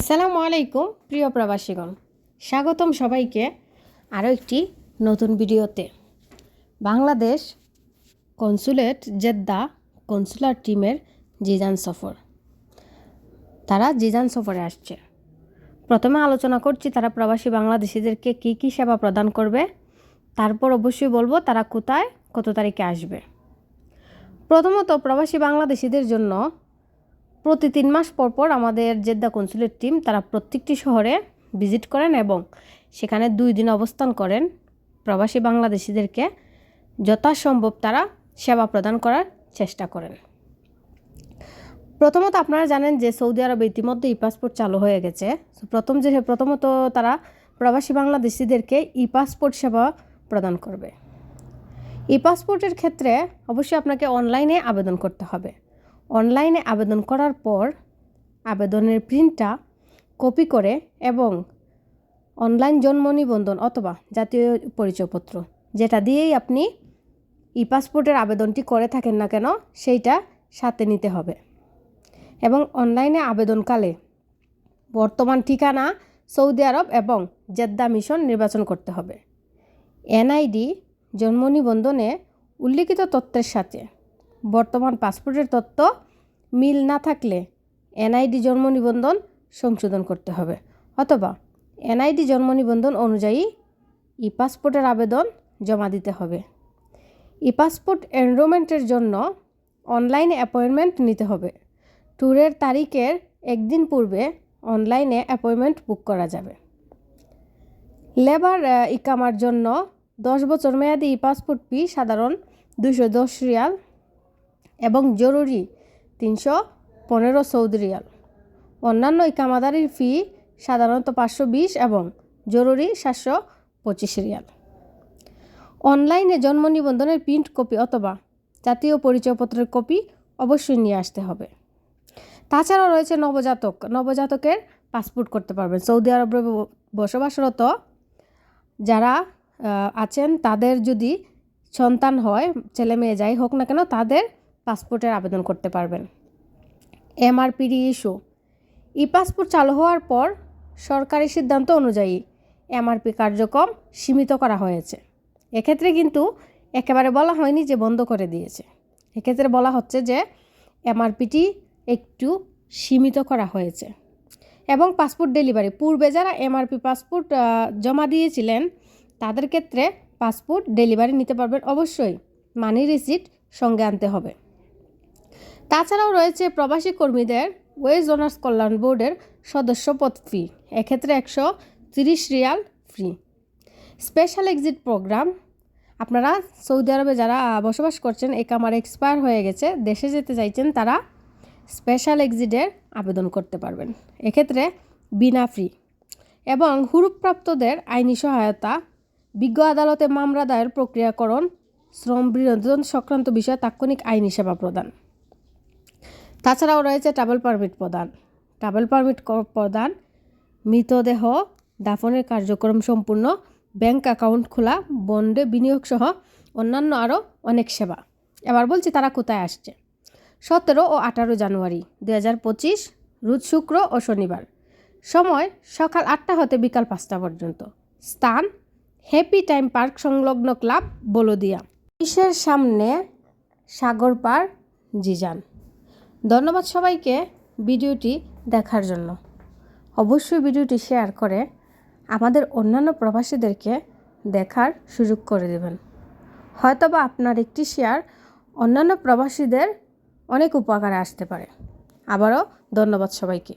আসসালামু আলাইকুম, প্রিয় প্রবাসীগণ। স্বাগতম সবাইকে আরও একটি নতুন ভিডিওতে। বাংলাদেশ কনসুলেট জেদ্দা কনসুলার টিমের জিজান সফর। তারা জিজান সফরে আসছে। প্রথমে আলোচনা করছি তারা প্রবাসী বাংলাদেশিদেরকে কী কী সেবা প্রদান করবে। তারপর অবশ্যই বলব তারা কোথায়, কত তারিখে আসবে। প্রথমত প্রবাসী বাংলাদেশিদের জন্য প্রতি তিন মাস পর পর আমাদের জেদ্দা কনসুলেট টিম তারা প্রত্যেকটি শহরে ভিজিট করেন এবং সেখানে দুই দিন অবস্থান করেন। প্রবাসী বাংলাদেশিদেরকে যথাসম্ভব তারা সেবা প্রদান করার চেষ্টা করেন। প্রথমত আপনারা জানেন যে সৌদি আরবে ইতিমধ্যে ই পাসপোর্ট চালু হয়ে গেছে। প্রথম যে প্রথমত তারা প্রবাসী বাংলাদেশিদেরকে ই পাসপোর্ট সেবা প্রদান করবে। ই পাসপোর্টের ক্ষেত্রে অবশ্যই আপনাকে অনলাইনে আবেদন করতে হবে। অনলাইনে আবেদন করার পর আবেদনের প্রিন্টটা কপি করে এবং অনলাইন জন্ম নিবন্ধন অথবা জাতীয় পরিচয়পত্র যেটা দিয়েই আপনি ই পাসপোর্টের আবেদনটি করে থাকেন না কেন, সেইটা সাথে নিতে হবে। এবং অনলাইনে আবেদনকালে বর্তমান ঠিকানা, সৌদি আরব এবং জেদ্দা মিশন নির্বাচন করতে হবে। এনআইডি জন্ম নিবন্ধনে উল্লিখিত তথ্যের সাথে বর্তমান পাসপোর্টের তথ্য মিল না থাকলে এনআইডি জন্ম নিবন্ধন সংশোধন করতে হবে। অথবা এনআইডি জন্ম নিবন্ধন অনুযায়ী ই পাসপোর্টের আবেদন জমা দিতে হবে। ই পাসপোর্ট এনরোলমেন্টের জন্য অনলাইনে অ্যাপয়েন্টমেন্ট নিতে হবে। ট্যুরের তারিখের একদিন পূর্বে অনলাইনে অ্যাপয়েন্টমেন্ট বুক করা যাবে। লেবার ইকামার জন্য দশ বছর মেয়াদি ই পাসপোর্ট ফি সাধারণ দুশো দশ রিয়াল। এবং জরুরি তিনশো পনেরো সৌদি রিয়াল। অন্যান্য ইকামাদারির ফি সাধারণত পাঁচশো বিশ এবং জরুরি সাতশো পঁচিশ রিয়াল। অনলাইনে জন্ম নিবন্ধনের প্রিন্ট কপি অথবা জাতীয় পরিচয়পত্রের কপি অবশ্যই নিয়ে আসতে হবে। তাছাড়াও রয়েছে নবজাতক, নবজাতকের পাসপোর্ট করতে পারবেন। সৌদি আরবে বসবাসরত যারা আছেন, তাদের যদি সন্তান হয়, ছেলে মেয়ে যাই হোক না কেন, তাদের পাসপোর্টের আবেদন করতে পারবেন। এমআরপিডি ইস্যু। ই পাসপোর্ট চালু হওয়ার পর সরকারি সিদ্ধান্ত অনুযায়ী এমআরপি কার্যক্রম সীমিত করা হয়েছে। এক্ষেত্রে কিন্তু একেবারে বলা হয়নি যে বন্ধ করে দিয়েছে। এক্ষেত্রে বলা হচ্ছে যে এমআরপিটি একটু সীমিত করা হয়েছে। এবং পাসপোর্ট ডেলিভারি। পূর্বে যারা এমআরপি পাসপোর্ট জমা দিয়েছিলেন, তাদের ক্ষেত্রে পাসপোর্ট ডেলিভারি নিতে পারবেন অবশ্যই। মানি রিসিট সঙ্গে আনতে হবে। তাছাড়াও রয়েছে প্রবাসী কর্মীদের ওয়েজ অনার্স কল্যাণ বোর্ডের সদস্যপদ ফি এক্ষেত্রে একশো তিরিশ riyal free special exit program আপনারা সৌদি আরবে যারা বসবাস করছেন একামার এক্সপায়ার হয়ে গেছে, দেশে যেতে চাইছেন, তারা স্পেশাল এক্সিটের আবেদন করতে পারবেন। এক্ষেত্রে বিনা ফ্রি এবং হুরুপ্রাপ্তদের আইনি সহায়তা, বিজ্ঞ আদালতে মামলা দায়ের প্রক্রিয়াকরণ, শ্রম বিনোদন সংক্রান্ত বিষয়ে তাৎক্ষণিক আইনি সেবা প্রদান। তাছাড়াও রয়েছে ট্রাভেল পারমিট প্রদান। ট্রাভেল পারমিট প্রদান, মৃতদেহ দাফনের কার্যক্রম সম্পূর্ণ ব্যাংক অ্যাকাউন্ট খোলা বন্ডে বিনিয়োগ সহ অন্যান্য আরও অনেক সেবা। এবার বলছি তারা কোথায় আসছে। সতেরো ও আঠারো জানুয়ারি দু হাজার পঁচিশ, রোজ শুক্র ও শনিবার। সময় সকাল আটটা হতে বিকাল পাঁচটা পর্যন্ত। স্থান হ্যাপি টাইম পার্ক সংলগ্ন ক্লাব, বলদিয়া। অফিসের সামনে সাগর পার জিজান। ধন্যবাদ সবাইকে ভিডিওটি দেখার জন্য। অবশ্যই ভিডিওটি শেয়ার করে আমাদের অন্যান্য প্রবাসীদেরকে দেখার সুযোগ করে দেবেন। হয়তোবা আপনার একটি শেয়ার অন্যান্য প্রবাসীদের অনেক উপকারে আসতে পারে। আবারও ধন্যবাদ সবাইকে।